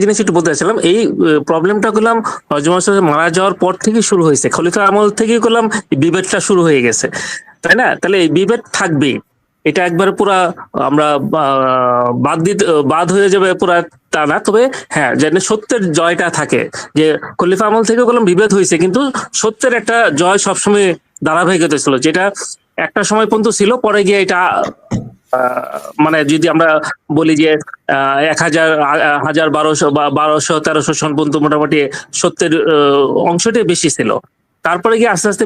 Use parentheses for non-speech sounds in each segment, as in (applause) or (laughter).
জিনিস একটু বলতে চাইছিলাম এই প্রবলেমটা করলাম হজরত মারা যাওয়ার পর থেকে শুরু হয়েছে। খলিফা আমল থেকেই করলাম বিভেদটা শুরু হয়ে গেছে। তাই না? তাহলে বিভেদ থাকবেই। এটা একবারে পুরা আমরা বাদ দিতে বাদ হয়ে যাবে পুরা তা না। তবে হ্যাঁ যেন সত্যের জয়টা থাকে। যে খলিফা আমল থেকে করলাম, বিভেদ হয়েছে, কিন্তু সত্যের একটা জয় সবসময় ধারাবাহিকতা ছিল, যেটা একটা সময় পর্যন্ত ছিল, পরে গিয়ে এটা মানে যদি আমরা বলি যে এক হাজার হাজার বারোশো বা বারোশো, তেরোশো সন পর্যন্ত মোটামুটি সত্যের অংশটাই বেশি ছিল। তারপরে গিয়ে আস্তে আস্তে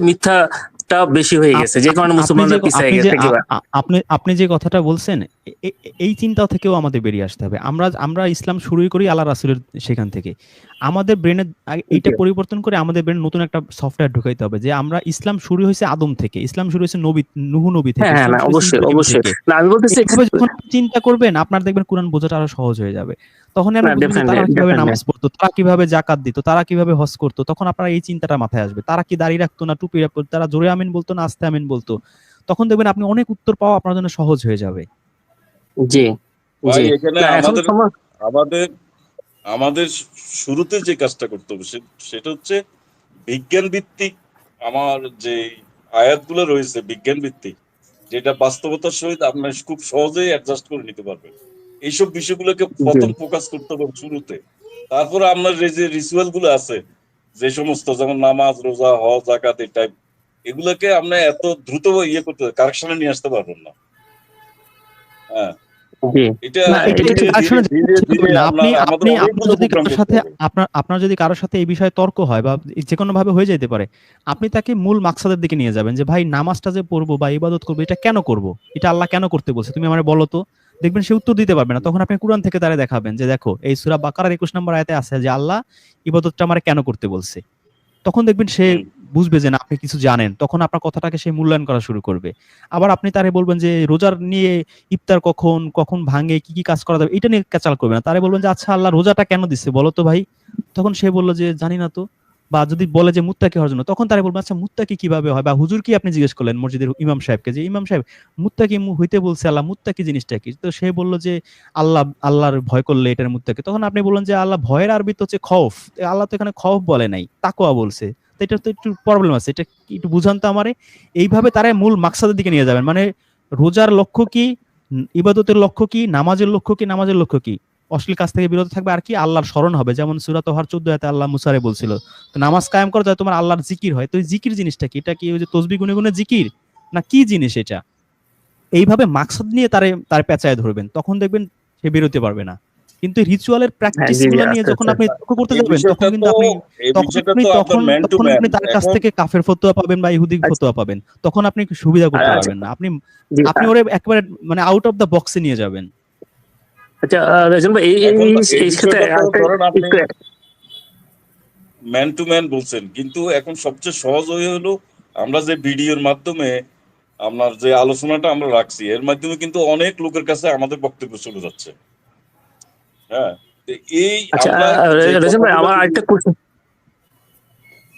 মিথ্যাটা বেশি হয়ে গেছে যে কারণে মুসলমানরা পিছিয়ে গেছে আপনি আপনি যে কথাটা বলছেন এই চিন্তা থেকেও আমাদের বেরিয়ে আসতে হবে। আমরা আমরা ইসলাম শুরুই করি আল্লাহ রাসুলের সেখান থেকে। আমাদের ব্রেনের এটা পরিবর্তন করে আমাদের ব্রেন নতুন একটা সফটওয়্যার ঢুকাইতে হবে যে আমরা ইসলাম শুরু হয়েছে আদম থেকে ইসলাম শুরু হয়েছে নবী নুহু নবী থেকে হ্যাঁ হ্যাঁ অবশ্যই অবশ্যই। না আমি বলতেছি যখন চিন্তা করবেন আপনার দেখবেন কোরআন বোঝাটা আরও সহজ হয়ে যাবে। তখন আপনি না, বুঝবেন যে তারা কীভাবে নামাজ পড়তো তারা কীভাবে জাকাত দিত তারা কীভাবে হজ করতো তখন আপনার এই চিন্তাটা মাথায় আসবে। তারা কি দাঁড়িয়ে রাখতো না টুপি রাখতো তারা জোরে আমিন বলতো না আস্তে আমিন বলতো? তখন দেখবেন আপনি অনেক উত্তর পাওয়া আপনার জন্য সহজ হয়ে যাবে। জি আমাদের আমাদের শুরুতে যে কাজটা করতে হবে সেটা হচ্ছে বিজ্ঞান ভিত্তিক আমার যে আয়াতগুলো রয়েছে বিজ্ঞান ভিত্তিক যেটা বাস্তবতার সহিত আপনার খুব সহজেই অ্যাডজাস্ট করে নিতে পারবেন। এইসব বিষয়গুলোকে প্রথম ফোকাস করতে হবে শুরুতে। তারপরে আপনার এই যে রিচুয়ালগুলো আছে যে সমস্ত যেমন নামাজ রোজা হজ জাকাত এই টাইপ এগুলোকে আপনি এত দ্রুত ইয়ে করতে কারেকশনে নিয়ে আসতে পারবেন না। হ্যাঁ। আপনার যদি কারোর সাথে এই বিষয়ে তর্ক হয় বা যে কোনো ভাবে হয়ে যেতে পারে আপনি তাকে মূল মাকসাদের দিকে নিয়ে যাবেন যে ভাই নামাজটা যে পড়ব বা ইবাদত করব এটা কেন করব? এটা আল্লাহ কেন করতে বলছে? তুমি আমার বলো তো। দেখবেন সে উত্তর দিতে পারবে না। তখন আপনি কোরআন থেকে তারা দেখাবেন যে দেখো এই সূরা বাকারার 21 নম্বর আয়াতে আছে যে আল্লাহ ইবাদতটা আমার কেন করতে বলছে? তখন দেখবেন সে বুঝবে যে না আপনি কিছু জানেন। তখন আপনার কথাটাকে সে মূল্যায়ন করা শুরু করবে। আবার আপনি তারে বলবেন যে রোজার নিয়ে ইফতার কখন কখন ভাঙে কি কি কাজ করা যাবে এটা নিয়ে কাচাল করবে না। তারে বলবেন যে আচ্ছা আল্লাহ রোজাটা কেন দিচ্ছে? বলো তো ভাই। তখন সে বলল যে জানি না তো। বা যদি বলে যে মুত্তাকি হওয়ার জন্য, তখন তারে বলবেন আচ্ছা মুত্তাকি কীভাবে হয়? বা হুজুর কি আপনি জিজ্ঞেস করলেন মসজিদের ইমাম সাহেবকে যে, ইমাম সাহেব, মুত্তাকি হইতে বলছে আল্লাহ, মুত্তাকি জিনিসটা কি? তো সে বলল যে, আল্লাহ, আল্লাহর ভয় করলে এটার মুত্তাকি। তখন আপনি বললেন যে, আল্লাহ, ভয়ের আরবি তো হচ্ছে খফ। আল্লাহ তো এখানে খফ বলে নাই তাকোয়া বলছে। তো এটা তো একটু প্রবলেম আছে, এটা একটু বুঝান তো আমারে। এইভাবে তারা মূল মাকসাদের দিকে নিয়ে যাবেন। মানে রোজার লক্ষ্য কি? ইবাদতের লক্ষ্য কি? নামাজের লক্ষ্য কি? নামাজের লক্ষ্য কি? অশ্লীল কাজ থেকে বিরত থাকবে আর কি আল্লাহর স্মরণ হবে। যেমন সুরাত হর চোদ্দ হাতে আল্লাহ মুসারে বলছিল তো নামাজ কায়েম করে তোমার আল্লাহর জিকির হয়। তো জিকির জিনিসটা কি? এটা কি ওই যে তসবি গুনে গুনে জিকির? না কি জিনিস এটা? এইভাবে মাকসাদ নিয়ে তারে তার পেঁচায় ধরবেন তখন দেখবেন সে বেরোতে পারবে না। কিন্তু রিচুয়ালের প্র্যাকটিসগুলো নিয়ে যখন আপনি তর্ক করতে যাবেন তখন কিন্তু আপনি তখন তখন তখন আপনি তার কাছ থেকে কাফের ফতোয়া পাবেন বা ইহুদি আচ্ছা। ফতোয়া পাবেন তখন আপনি সুবিধা করতে আচ্ছা। পারবেন না। আপনি আপনি ওরে একবারে মানে আউট অফ দ্য বক্সে নিয়ে যাবেন। আচ্ছা ভাই এই ক্ষেত্রে ম্যান টু ম্যান বলছেন কিন্তু এখন সবচেয়ে সহজ হয়ে হলো আমরা যে ভিডিওর মাধ্যমে আপনার যে আলোচনাটা আমরা রাখছি এর মাধ্যমে কিন্তু অনেক লোকের কাছে আমাদের বক্তব্য চলে যাচ্ছে। হ্যাঁ এই আচ্ছা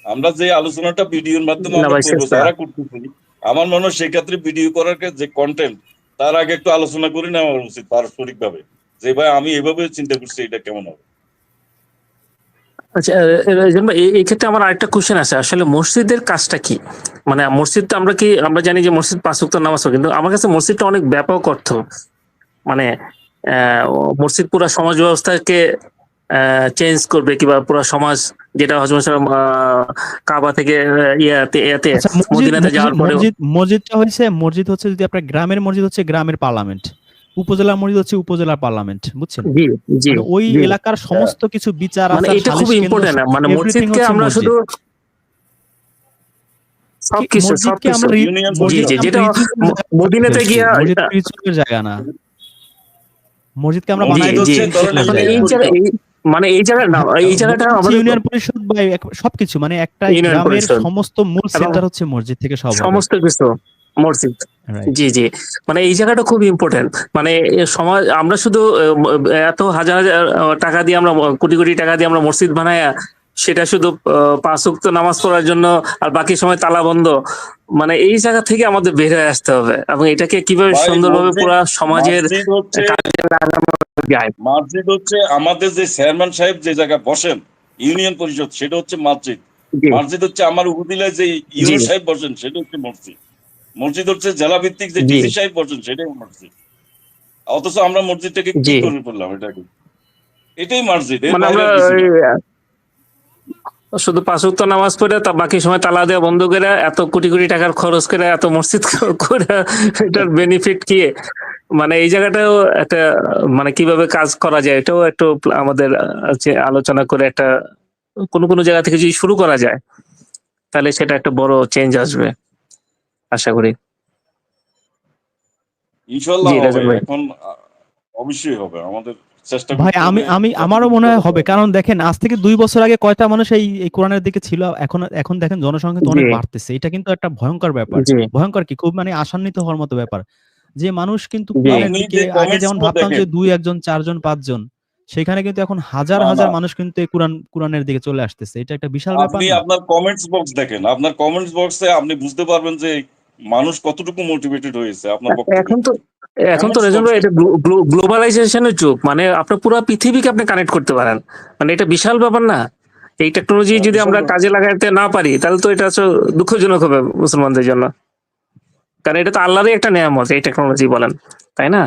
আমরা যে আলোচনাটা ভিডিওর মাধ্যমে। যারা করতেছি আমার মনে হয় সেক্ষেত্রে ভিডিও করার যে কন্টেন্ট তার আগে একটু আলোচনা করে নেওয়া উচিত পারস্পরিক ভাবে যে ভাই আমি এভাবে চিন্তা করছি এটা কেমন হবে? আচ্ছা এই- ক্ষেত্রে আমার আরেকটা কোশ্চেন আছে। আসলে মসজিদের কাজটা কি? মানে মসজিদ তো আমরা কি আমরা জানি যে মসজিদ পাঁচ ওয়াক্ত নামাজ কিন্তু আমার কাছে মসজিদটা অনেক ব্যাপক অর্থ। মানে আহ, মসজিদ পুরো সমাজ ব্যবস্থাকে চেঞ্জ করবে কিংবা পুরো সমাজ যেটা হজরত কাবা থেকে ইয়াতে ইয়াতে আচ্ছা মদিনাতে যাওয়ার পরে মসজিদটা হচ্ছে মসজিদ হচ্ছে যদি আপনার গ্রামের মসজিদ হচ্ছে গ্রামের পার্লামেন্ট উপজেলার মরিদ হচ্ছে উপজেলার পার্লামেন্ট বুঝছেন? জি জি মানে ওই এলাকার সমস্ত কিছু বিচার মানে আচার এটা খুব ইম্পর্টেন্ট মানে মসজিদকে আমরা শুধু সবকিছু সবকিছু যেটা মদিনাতে গিয়া জায়গা না। মসজিদকে আমরা মানে এই পরিষদ। জায়গা মানে না এই জায়গাটা আমাদের ইউনিয়ন পরিষদ বা সবকিছু মানে একটা গ্রামের সমস্ত মূল সেন্টার হচ্ছে মসজিদ থেকে সব সমস্ত কিছু মসজিদ. জি জি। মানে এই জায়গাটা খুব ইম্পর্টেন্ট মানে সমাজ আমরা শুধু এত হাজার হাজার টাকা দিয়ে আমরা কোটি কোটি টাকা দিয়ে আমরা মসজিদ বানায়া সেটা শুধু পাঁচ ওয়াক্ত নামাজ পড়ার জন্য আর বাকি সময় তালা বন্ধ। মানে এই জায়গা থেকে আমাদের বের হয়ে আসতে হবে। এবং এটাকে কীভাবে সুন্দরভাবে পুরা সমাজের মসজিদ হচ্ছে আমাদের যে চেয়ারম্যান সাহেব যে জায়গা বসেন ইউনিয়ন পরিষদ সেটা হচ্ছে মসজিদ। মসজিদ হচ্ছে আমার উপজেলায় যে জি। সাহেব বসেন সেটা হচ্ছে মসজিদ। মসজিদ হচ্ছে জেলা ভিত্তিক যে ডিসি সাহেব বসেন সেটাই মসজিদ। অথচ আমরা মসজিদটাকে কি। করে ফেললাম এটাকে এটাই মসজিদ মানে শুধু পাঁচ ওয়াক্ত নামাজ পড়ে তা বাকি সময় তালা দেওয়া বন্ধ করে এত কোটি কোটি টাকার খরচ করে এত মসজিদ (laughs) করে এটার বেনিফিট কি? মানে এই জায়গাটাও একটা মানে কীভাবে কাজ করা যায় এটাও একটু আমাদের আলোচনা করে একটা কোন কোন জায়গা থেকে যদি শুরু করা যায় তাহলে সেটা একটা বড় চেঞ্জ আসবে। আশা করি। এখন অবশ্যই হবে আমাদের চেষ্টা ভাই আমি আমি আমারও মনে হয় হবে কারণ দেখেন আজ থেকে দুই বছর আগে কয়টা মানুষ এই এই কোরআনের দিকে ছিল এখন এখন দেখেন জনসংখ্যা তো অনেক বাড়তেছে এটা কিন্তু একটা ভয়ঙ্কর ব্যাপার। ভয়ঙ্কর কি? খুব মানে আশান্বিত হওয়ার মতো ব্যাপার। যে মানুষ কিন্তু কোরআনের দিকে আগে যেমন ভাবতাম যে দুই একজন চারজন পাঁচজন সেখানে কিন্তু এখন হাজার হাজার মানুষ কিন্তু এই কোরআন কোরআনের দিকে চলে আসতেছে। এটা একটা বিশাল ব্যাপার আপনি আপনার কমেন্টস বক্স দেখেন আপনার কমেন্টস বক্সে আপনি বুঝতে পারবেন যে মানুষ কতটুকু মোটিভেটেড হয়েছে আপনার এখন তো এখন তো রেজন ভাই এটা গ্লোবালাইজেশনের যুগ মানে আপনার পুরো পৃথিবীকে আপনি কানেক্ট করতে পারেন। মানে এটা বিশাল ব্যাপার না। এই টেকনোলজি হ্যাঁ, যদি আমরা কাজে লাগাতে না পারি তাহলে তো এটা দুঃখজনক হবে মুসলমানদের জন্য। কারণ এটা তো আল্লাহরই একটা নিয়ামত এই টেকনোলজি বলেন তাই না?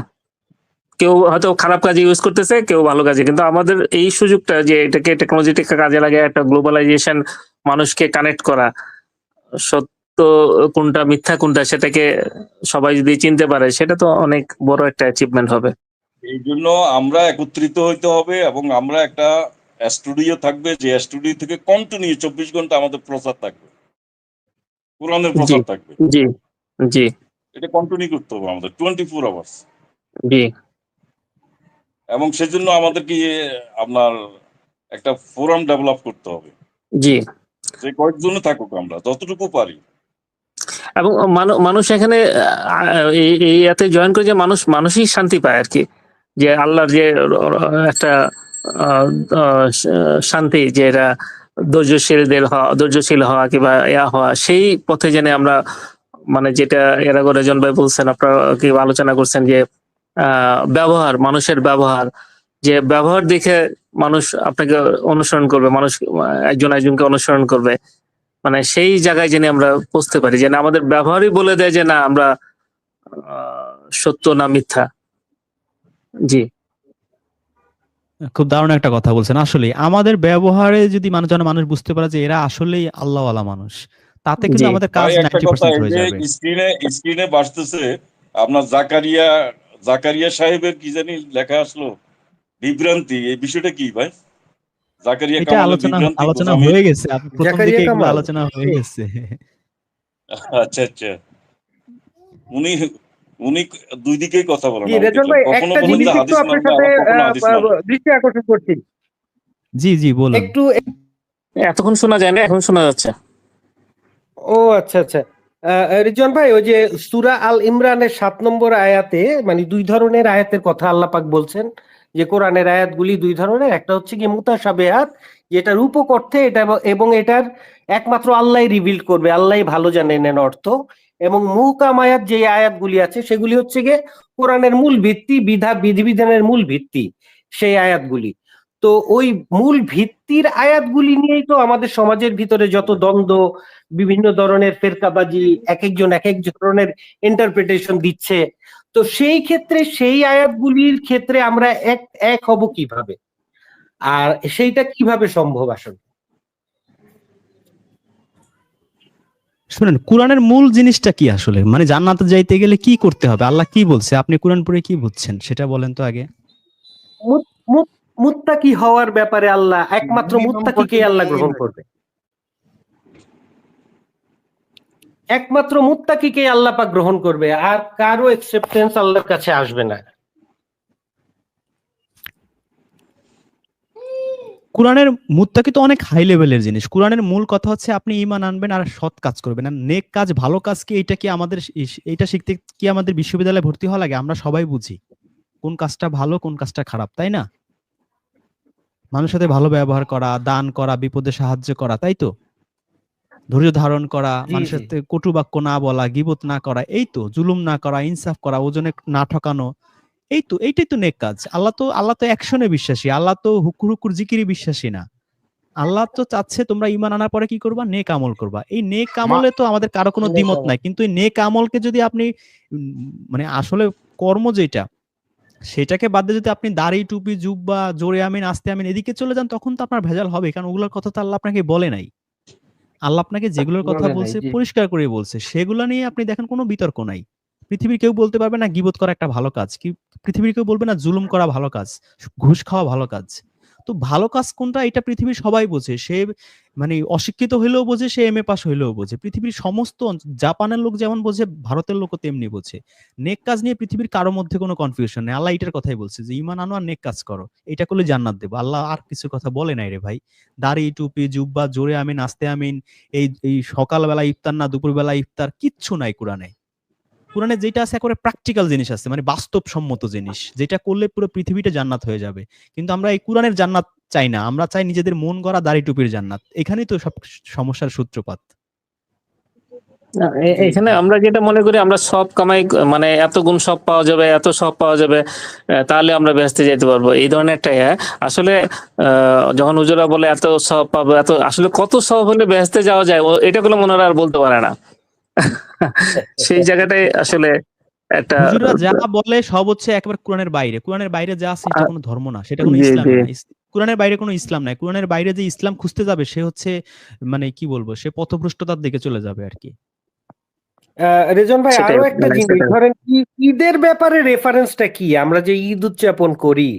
কেউ হয়তো খারাপ কাজে ইউজ করতেছে কেউ ভালো কাজে কিন্তু আমাদের এই সুযোগটা যে এটাকে টেকনোলজিটাকে কাজে লাগে একটা গ্লোবালাইজেশন মানুষকে কানেক্ট করা সত্য কোনটা মিথ্যা কোনটা সেটাকে সবাই যদি চিনতে পারে সেটা তো অনেক বড় একটা অ্যাচিভমেন্ট হবে। এই জন্য আমরা একত্রিত হইতে হবে এবং আমরা একটা স্টুডিও থাকবে যে স্টুডিও থেকে কন্টিনিউ চব্বিশ ঘণ্টা আমাদের প্রচার থাকবে। কোরআনের প্রচার থাকবে। জি জি। এটা কন্টিনিউ করতে হবে আমাদের টোয়েন্টি ফোর আওয়ার্স জি। এবং সেজন্য আমাদেরকে আপনার একটা ফোরাম ডেভেলপ করতে হবে। জি। যে কয়েকজনে থাকুক আমরা যতটুকু পারি। এবং মানুষ এখানে এতে জয়েন করে যে মানুষ, মানুষই শান্তি পায় আর কি। যে আল্লাহর যে একটা শান্তি, যে এটা ধৈর্যশীলদের হওয়া, ধৈর্যশীল হওয়া কিংবা ইয়া হওয়া, সেই পথে যেন আমরা মানে যেটা এর আগে রেজন ভাই বলছেন, আপনারা কি আলোচনা করছেন যে ব্যবহার, মানুষের ব্যবহার। যে ব্যবহার দেখে মানুষ আপনাকে অনুসরণ করবে, মানুষ, একজন একজনকে অনুসরণ করবে। মানে সেই জায়গায় যেন আমরা পৌঁছতে পারি যেন আমাদের ব্যবহারই বলে দেয় যে না আমরা আহ, সত্য না মিথ্যা। জি। খুব দারুণ একটা কথা বলছেন। আসলে আমাদের ব্যবহারে যদি মানুষ যেন মানুষ বুঝতে পারে যে এরা আসলেই আল্লাহওয়ালা মানুষ তাতে কিন্তু আমাদের কাজ ভাই, একটা নাইনটি কথা পার্সেন্ট এই হয়ে যাবে। স্ক্রিনে স্ক্রিনে বাসতেছে আপনার জাকারিয়া জাকারিয়া সাহেবের কি জানি লেখা আসলো? বিভ্রান্তি এই বিষয়টা কি ভাই? জাকারিয়া এটা আলোচনা আলোচনা হয়ে গেছে। প্রথম দিকে। আলোচনা হয়ে গেছে। আচ্ছা আচ্ছা। উনি উনি দুই দিকেই কথা বলেন কখনো বলেন যে হাদিস। দৃষ্টি আকর্ষণ করছি। জি জি বলুন। একটু এতক্ষণ শোনা যায় না এখন শোনা যাচ্ছে। ও আচ্ছা আচ্ছা। আহ, রিজন ভাই ওই যে সুরা আল ইমরানের সাত নম্বর আয়াতে মানে দুই ধরনের আয়াতের কথা আল্লাহ পাক বলছেন। যে কোরআনের আয়াতগুলি দুই ধরনের, একটা হচ্ছে কি মুতাসাবেহাত যেটা রূপক অর্থে এটা এবং- এটার একমাত্র আল্লাহ রিভিল করবে আল্লাহ ভালো জানেন এর অর্থ। এবং মুহকাম আয়াত যে আয়াতগুলি আছে, সেগুলি হচ্ছে গিয়ে কোরআনের মূল ভিত্তি, বিধা, বিধিবিধানের মূল ভিত্তি সেই আয়াতগুলি। তো ওই মূল ভিত্তির আয়াতগুলি নিয়েই তো আমাদের সমাজের ভিতরে যত দ্বন্দ্ব, বিভিন্ন ধরনের ফেরকাবাজি এক একজন এক এক ধরনের ইন্টারপ্রিটেশন দিচ্ছে। তো সেই ক্ষেত্রে সেই আয়াতগুলির ক্ষেত্রে আমরা এক এক হব কীভাবে? আর সেইটা কীভাবে সম্ভব আসলে? শুনেন কোরআনের মূল জিনিসটা কি আসলে? মানে জান্নাতে যাইতে গেলে কি করতে হবে? আল্লাহ কি বলছে? আপনি কোরআন পড়ে কি বুঝছেন? সেটা বলেন তো আগে। মুত্তাকি হওয়ার ব্যাপারে আল্লাহ একমাত্র মুত্তাকিকে আল্লাহ গ্রহণ করবে। একমাত্র মুত্তাকিকে আল্লাহ পাক গ্রহণ করবে, আর কারও একসেপ্টেন্স আল্লাহর কাছে আসবে না। কোরআনের মুত্তাকি তো অনেক হাই লেভেলের জিনিস। কোরআনের মূল কথা হচ্ছে আপনি ইমান আনবেন আর সৎ কাজ করবেন। আর নেক কাজ, ভালো কাজ কি এটা কি আমাদের এইটা শিখতে কি আমাদের বিশ্ববিদ্যালয়ে ভর্তি হওয়া লাগে? আমরা সবাই বুঝি। কোন কাজটা ভালো, কোন কাজটা খারাপ, তাই না? মানুষের সাথে ভালো ব্যবহার করা, দান করা, বিপদে সাহায্য করা, তাই তো? ধৈর্য ধারণ করা মানুষের সাথে কটু বাক্য না বলা গিবত না করা এই তো জুলুম না করা ইনসাফ করা ওজনে না ঠকানো এই তো এইটাই তো নেক কাজ। আল্লাহ তো আল্লাহ তো অ্যাকশনে বিশ্বাসী আল্লাহ তো হুকুর হুকুর জিকিরি বিশ্বাসী না। আল্লাহ তো চাচ্ছে তোমরা ইমান আনার পরে কি করবা? নেক আমল করবা। এই নেক আমলে তো আমাদের কারও কোনো দ্বিমত নাই। কিন্তু এই নেক আমলকে যদি আপনি মানে আসলে কর্ম যেটা সেটাকে বাদ দিয়ে যদি আপনি দাড়ি টুপি জুব্বা জোরে আমিন আস্তে আমিন এদিকে চলে যান তখন তো আপনার ভেজাল হবে। কারণ ওগুলোর কথা তো আল্লাহ আপনাকে বলে নাই। আল্লাহ আপনাকে যেগুলোর কথা বলছে পরিষ্কার করে বলছে। সেগুলো নিয়ে আপনি দেখেন কোনো বিতর্ক নাই। পৃথিবীর কেউ বলতে পারবে না গিবত করা একটা ভালো কাজ। কি পৃথিবীর কেউ বলবে না জুলুম করা ভালো কাজ ঘুষ খাওয়া ভালো কাজ। তো ভালো কাজ কোনটা? এটা পৃথিবীর সবাই বোঝে। সে মানে অশিক্ষিত হইলেও বোঝে, সে এম এ পাস হইলেও বোঝে। পৃথিবীর সমস্ত জাপানের লোক যেমন বোঝে, ভারতের লোকও তেমনি বোঝে। নেক কাজ নিয়ে পৃথিবীর কারোর মধ্যে কোনো কনফিউশন নেই। আল্লাহ এটার কথাই বলছে যে, ইমান আনো আর নেক কাজ করো। এটা করলে জান্নাত দেবো। আল্লাহ আর কিছু কথা বলে নাই রে ভাই। দাড়ি, টুপি, জুব্বা, জোরে আমিন, আস্তে আমিন, এই এই সকালবেলা ইফতার না, দুপুরবেলা ইফতার, কিচ্ছু নাই কোরআনে। কোরআনে যেটা আছে একেবারে প্র্যাকটিক্যাল জিনিস আছে মানে বাস্তবসম্মত জিনিস, যেটা করলে পুরো পৃথিবীটা জান্নাত হয়ে যাবে। কিন্তু আমরা এই কোরআনের জান্নাত চাই না, আমরা চাই নিজেদের মন গড়া দাড়ি টুপির জান্নাত। এখানেই তো সব সমস্যার সূত্রপাত। এখানে আমরা যেটা মনে করি, আমরা সব কামাই মানে এত গুণ সব পাওয়া যাবে, এত সব পাওয়া যাবে তাহলে আমরা ব্যস্তে যেতে পারব। এই ধরনের একটা ইয়ে। আসলে যখন উজরা বলে এত সব পাবো, এত, আসলে কত সব হলে ব্যস্তে যাওয়া যায় এটা কোনো মনে আর বলতে পারে না। (laughs) সেই জায়গাটাই আসলে একটা যা বলে সব হচ্ছে একেবারে কোরআনের বাইরে। কোরআনের বাইরে যা আছে সেটা কোনো ধর্ম না সেটা কোনো ইসলাম না। কোরআনের বাইরে কোনো ইসলাম নাই। কোরআনের বাইরে যে ইসলাম খুঁজতে যাবে সে হচ্ছে মানে কি বলব সে পথভ্রষ্টতার দিকে চলে যাবে আর কি। আহ, রেজন ভাই আরও একটা মানে জিনিস। ধরেন ঈদের ব্যাপারে রেফারেন্সটা কি? আমরা যে ঈদ উদযাপন করি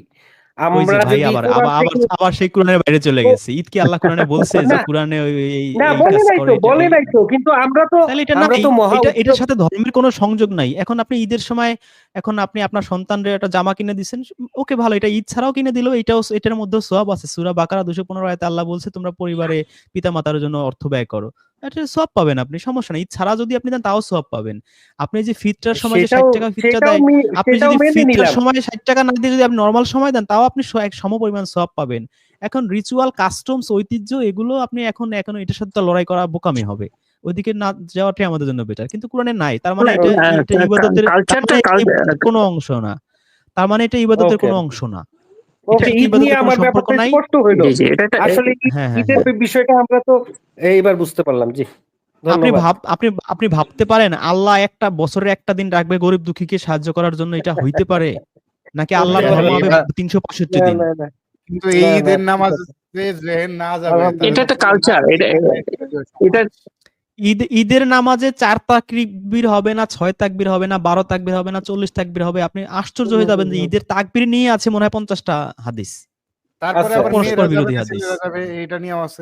আমরা ভাই আবার আবার আবার সেই কোরআনের বাইরে চলে গেছে। ঈদ কি আল্লাহ কোরআনে বলছে যে কোরআনে ওই ওই- এই না বলে নাই তো বলে নাই তো কিন্তু আমরা তো আমরা তো এটা এটার সাথে ধর্মের কোনো সংযোগ নাই। এখন আপনি ঈদের সময় এখন আপনি আপনার একটা জামা কিনে দিচ্ছেন ওকে ভালো এটা ঈদ ছাড়াও কিনে দিলেও এটাও এটার মধ্যে সব আছে। সুরা বাকারা দুশো পনেরো আয়তে আল্লাহ বলছে তোমরা পরিবারে পিতা মাতার জন্য অর্থ ব্যয় করো। এটা সব পাবেন আপনি সমস্যা নেই। ছাড়া যদি আপনি দেন তাও সব পাবেন। আপনি যে ফিতরার সময় যে ষাট টাকা ফিতরা দেয় আপনি যদি মেনে সময় ষাট টাকা না দিয়ে যদি আপনি নর্মাল সময় দেন তাও আপনি এক সম পরিমাণ সব পাবেন। এখন রিচুয়াল কাস্টমস ঐতিহ্য এগুলো আপনি এখন এখন এটার সাথে লড়াই করা বোকামি হবে। ওইদিকে না যাওয়াটাই আমাদের জন্য বেটার কিন্তু কোরআনে নাই। তার মানে এটা ইবাদতের মানে কোনো অংশ না। তার মানে এটা ইবাদতের. কোনো অংশ না। হ্যাঁ হ্যাঁ ঈদের বিষয়টা আমরা তো এইবার বুঝতে পারলাম জি। আপনি ভাব আপনি আপনি ভাবতে পারেন আল্লাহ একটা বছরে একটা দিন রাখবে গরিব দুঃখীকে সাহায্য করার জন্য এটা হইতে পারে? নাকি আল্লাহ ধর্ম হবে তিনশো পঁয়ষট্টি দিন? না, না। কিন্তু এই ঈদের নামাজ। এটা একটা কালচার এটা এটা ঈদ ঈদের নামাজে চার তাকবির হবে না ছয় তাকবির হবে না বারো তাকবির হবে না চল্লিশ তাকবির হবে। আপনি আশ্চর্য হয়ে যাবেন যে ঈদের তাকবির নিয়ে আছে মনে হয় পঞ্চাশটা হাদিস।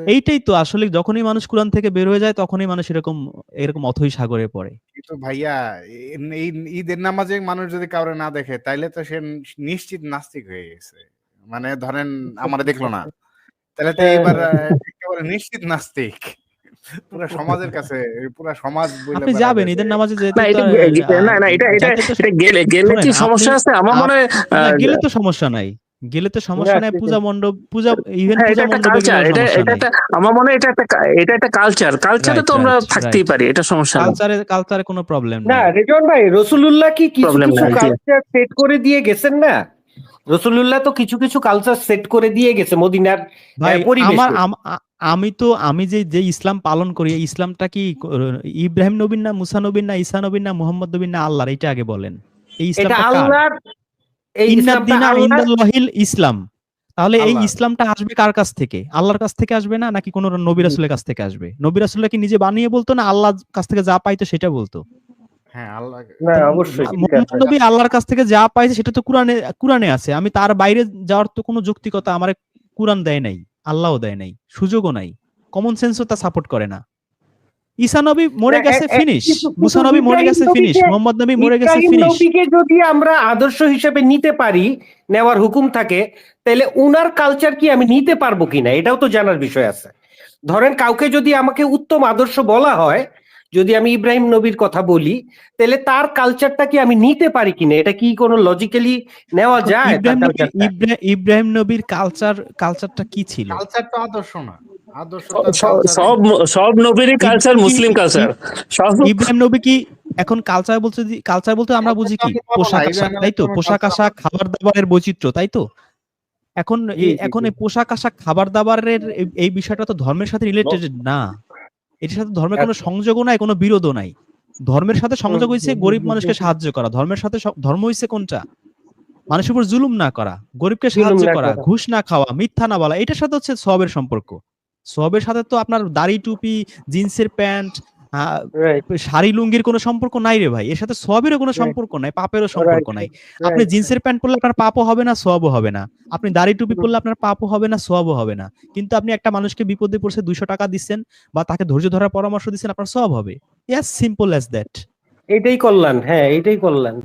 এইটাই তো আসলে যখনই মানুষ কোরআন থেকে বের হয়ে যায় তখনই মানুষ এরকম এরকম অথই সাগরে পড়ে। কিন্তু ভাইয়া এই ঈদের নামাজে মানুষ যদি কাউরে না দেখে তাইলে তো সে নিশ্চিত নাস্তিক হয়ে গেছে। মানে ধরেন আমার দেখল না। তাহলে তো হ্যাঁ, এবার একেবারে নিশ্চিত নাস্তিক। পুরো সমাজের কাছে পুরো সমাজ আপনি যাবেন ঈদের নামাজে যেতে না না না এটা এটা এটা গেলে গেলে কি সমস্যা আছে? আমার মনে হয় গেলে তো সমস্যা নাই। গেলে তো সমস্যা নাই পূজা মণ্ডপ পূজা ইভেন হ্যাঁ পূজা একটা মণ্ডপে এটা এটা একটা আমার মনে হয় এটা একটা এটা একটা কালচার কালচারে তো আমরা থাকতেই পারি এটা সমস্যা কালচারে কালচারে কোনো প্রবলেম না রেজন ভাই রসুলুল্লাহ কি কিছু কিছু কালচার সেট করে দিয়ে গেছেন না? রসুলুল্লাহ তো কিছু কিছু কালচার সেট করে দিয়ে গেছে মদিনার পরিবেশে। আমার আম- তো আমি যে যে ইসলাম পালন করি ইসলামটা কি ইব্রাহিম নবীন না মুসা নবীন না ঈসা নবীন না মোহাম্মদ নবীন না আল্লাহর? এটা আগে বলেন। এই ইসলাম। তাহলে এই ইসলামটা আসবে কার কাছ থেকে? আল্লাহর কাছ থেকে আসবে না নাকি কোন নবী রাসূলের কাছ থেকে আসবে? নবী রাসূলরা কি নিজে বানিয়ে বলতো না আল্লাহর কাছ থেকে যা পাইতো সেটা বলতো? হ্যাঁ আল্লাহ অবশ্যই ঠিক নবী আল্লাহর কাছ থেকে যা পাইছে সেটা তো কোরআনে কোরআনে আছে। আমি তার বাইরে যাওয়ার তো কোনো যৌক্তিকতা আমার কোরআন দেয় নাই। আল্লাহও দেয় নাই সুযোগও নাই কমন সেন্সও তা সাপোর্ট করে না। ঈসা নবী মরে গেছে ফিনিশ মুসা নবী মরে গেছে ফিনিশ মোহাম্মদ নবী মরে গেছে ফিনিশ নবীকে যদি আমরা আদর্শ হিসেবে নিতে পারি নেওয়ার হুকুম থাকে তাহলে উনার কালচার কি আমি নিতে পারব কিনা? এটাও তো জানার বিষয় আছে। ধরেন কাউকে যদি আমাকে উত্তম আদর্শ বলা হয় যদি আমি ইব্রাহিম নবীর কথা বলি তাহলে তার কালচারটা কি আমি নিতে পারি কিনা? এটা কি কোনো লজিক্যালি নেওয়া যায়? ইব্রাহিম নবীর কালচার কালচারটা কি ছিল? কালচার তো আদর্শ না। সব সব নবীরই কালচার মুসলিম কালচার সব ইব্রাহিম নবী কি এখন কালচার বলতে কালচার বলতে আমরা বুঝি কি? পোশাক আশাক তাই তো? পোশাক আশাক খাবার দাবারের বৈচিত্র্য তাই তো? এখন এখন এই পোশাক আশাক খাবার দাবারের এই বিষয়টা তো ধর্মের সাথে রিলেটেড না। এটার সাথে ধর্মের কোনো। সংযোগও নাই কোনো বিরোধও নাই। ধর্মের সাথে সংযোগ হয়েছে গরিব মানুষকে সাহায্য করা। ধর্মের সাথে ধর্ম হয়েছে কোনটা? মানুষের উপর জুলুম না করা গরিবকে সাহায্য করা। ঘুষ না খাওয়া মিথ্যা না বলা এটার সাথে হচ্ছে সবের সম্পর্ক। সবের সাথে তো আপনার দাড়ি টুপি জিন্সের প্যান্ট শাড়ি লুঙ্গির কোনো সম্পর্ক নাই রে ভাই। এর সাথে সবেরও কোনো সম্পর্ক নাই পাপেরও সম্পর্ক নাই। আপনি জিন্সের প্যান্ট পরলে আপনার পাপও হবে না সবও হবে না। আপনি দাড়ি টুপি পরলে আপনার পাপও হবে না সবও হবে না। কিন্তু আপনি একটা মানুষকে বিপদে পড়ছে দুশো টাকা দিচ্ছেন বা তাকে ধৈর্য ধরার পরামর্শ দিচ্ছেন আপনার সব হবে। ইয়াস সিম্পল অ্যাজ দ্যাট এটাই কল্যাণ হ্যাঁ এটাই কল্যাণ।